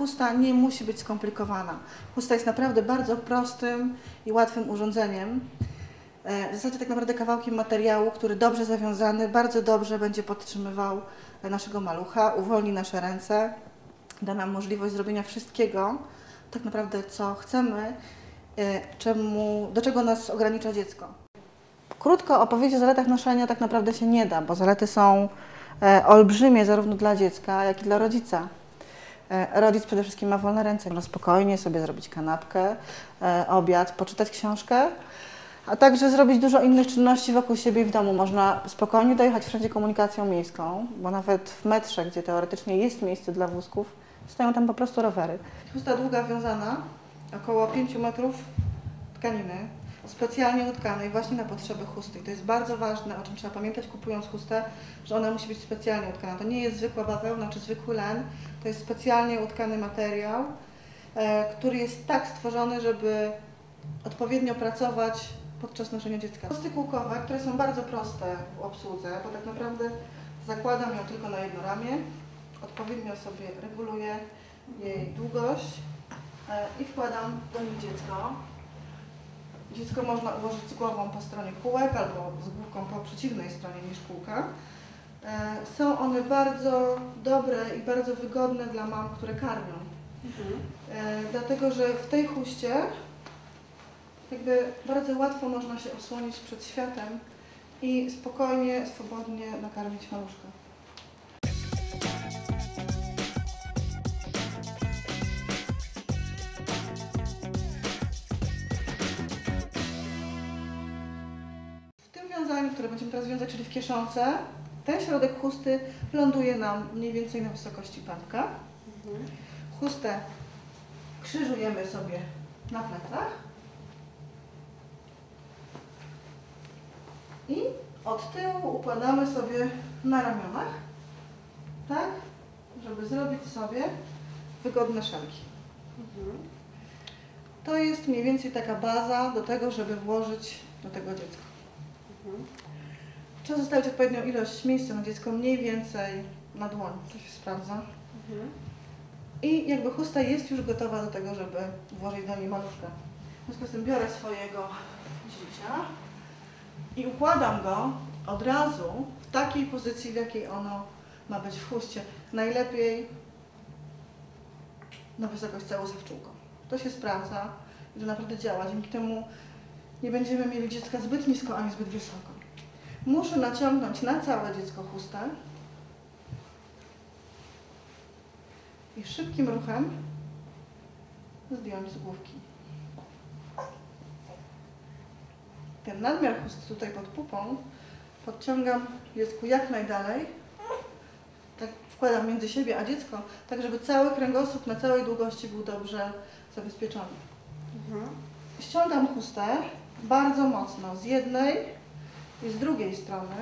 Chusta nie musi być skomplikowana. Chusta jest naprawdę bardzo prostym i łatwym urządzeniem. E, W zasadzie tak naprawdę kawałkiem materiału, który dobrze zawiązany, bardzo dobrze będzie podtrzymywał naszego malucha, uwolni nasze ręce, da nam możliwość zrobienia wszystkiego, tak naprawdę co chcemy, e, czemu, do czego nas ogranicza dziecko. Krótko opowiedzieć o zaletach noszenia tak naprawdę się nie da, bo zalety są e, olbrzymie zarówno dla dziecka, jak i dla rodzica. E, Rodzic przede wszystkim ma wolne ręce, można spokojnie sobie zrobić kanapkę, e, obiad, poczytać książkę, a także zrobić dużo innych czynności wokół siebie w domu. Można spokojnie dojechać wszędzie komunikacją miejską, bo nawet w metrze, gdzie teoretycznie jest miejsce dla wózków, stoją tam po prostu rowery. Chusta długa wiązana, około 5 metrów tkaniny, specjalnie utkanej właśnie na potrzeby chusty. I to jest bardzo ważne, o czym trzeba pamiętać kupując chustę, że ona musi być specjalnie utkana. To nie jest zwykła bawełna czy zwykły len, to jest specjalnie utkany materiał, e, który jest tak stworzony, żeby odpowiednio pracować podczas noszenia dziecka. Chusty kółkowe, które są bardzo proste w obsłudze, bo tak naprawdę zakładam ją tylko na jedno ramię, odpowiednio sobie reguluję jej długość e, i wkładam do niej dziecko. Dziecko można ułożyć z głową po stronie kółek albo z główką po przeciwnej stronie niż kółka. E, Są one bardzo dobre i bardzo wygodne dla mam, które karmią. E, Dlatego, że w tej chuście jakby bardzo łatwo można się osłonić przed światem i spokojnie, swobodnie nakarmić maluszka. Które będziemy teraz wiązać, czyli w kieszonce, ten środek chusty ląduje nam mniej więcej na wysokości pępka. Chustę krzyżujemy sobie na plecach i od tyłu układamy sobie na ramionach, tak, żeby zrobić sobie wygodne szelki. To jest mniej więcej taka baza do tego, żeby włożyć do tego dziecka. Trzeba zostawić odpowiednią ilość miejsca na dziecko, mniej więcej na dłoń, to się sprawdza. I jakby chusta jest już gotowa do tego, żeby włożyć do niej maluszka. W związku z tym biorę swojego dzicia i układam go od razu w takiej pozycji, w jakiej ono ma być w chuście. Najlepiej na wysokość całozawczułką. To się sprawdza i to naprawdę działa. Dzięki temu nie będziemy mieli dziecka zbyt nisko ani zbyt wysoko. Muszę naciągnąć na całe dziecko chustę i szybkim ruchem zdjąć z główki. Ten nadmiar chusty tutaj pod pupą podciągam dziecku jak najdalej. Tak wkładam między siebie a dziecko, tak żeby cały kręgosłup na całej długości był dobrze zabezpieczony. Ściągam chustę bardzo mocno z jednej i z drugiej strony,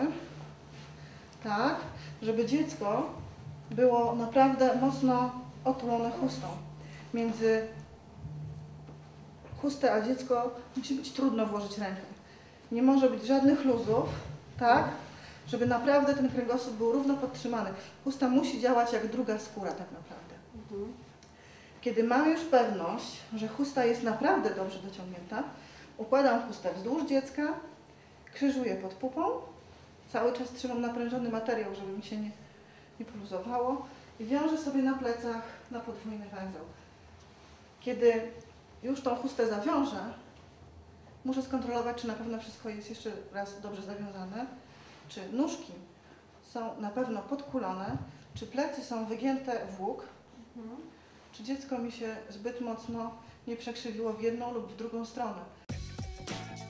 tak, żeby dziecko było naprawdę mocno otulone chustą. Między chustę a dziecko musi być trudno włożyć rękę. Nie może być żadnych luzów, tak, żeby naprawdę ten kręgosłup był równo podtrzymany. Chusta musi działać jak druga skóra tak naprawdę. Kiedy mam już pewność, że chusta jest naprawdę dobrze dociągnięta, układam chustę wzdłuż dziecka, krzyżuję pod pupą, cały czas trzymam naprężony materiał, żeby mi się nie, nie poluzowało i wiążę sobie na plecach na podwójny węzeł. Kiedy już tą chustę zawiążę, muszę skontrolować, czy na pewno wszystko jest jeszcze raz dobrze zawiązane, czy nóżki są na pewno podkulone, czy plecy są wygięte w łuk, czy dziecko mi się zbyt mocno nie przekrzywiło w jedną lub w drugą stronę. Thank you.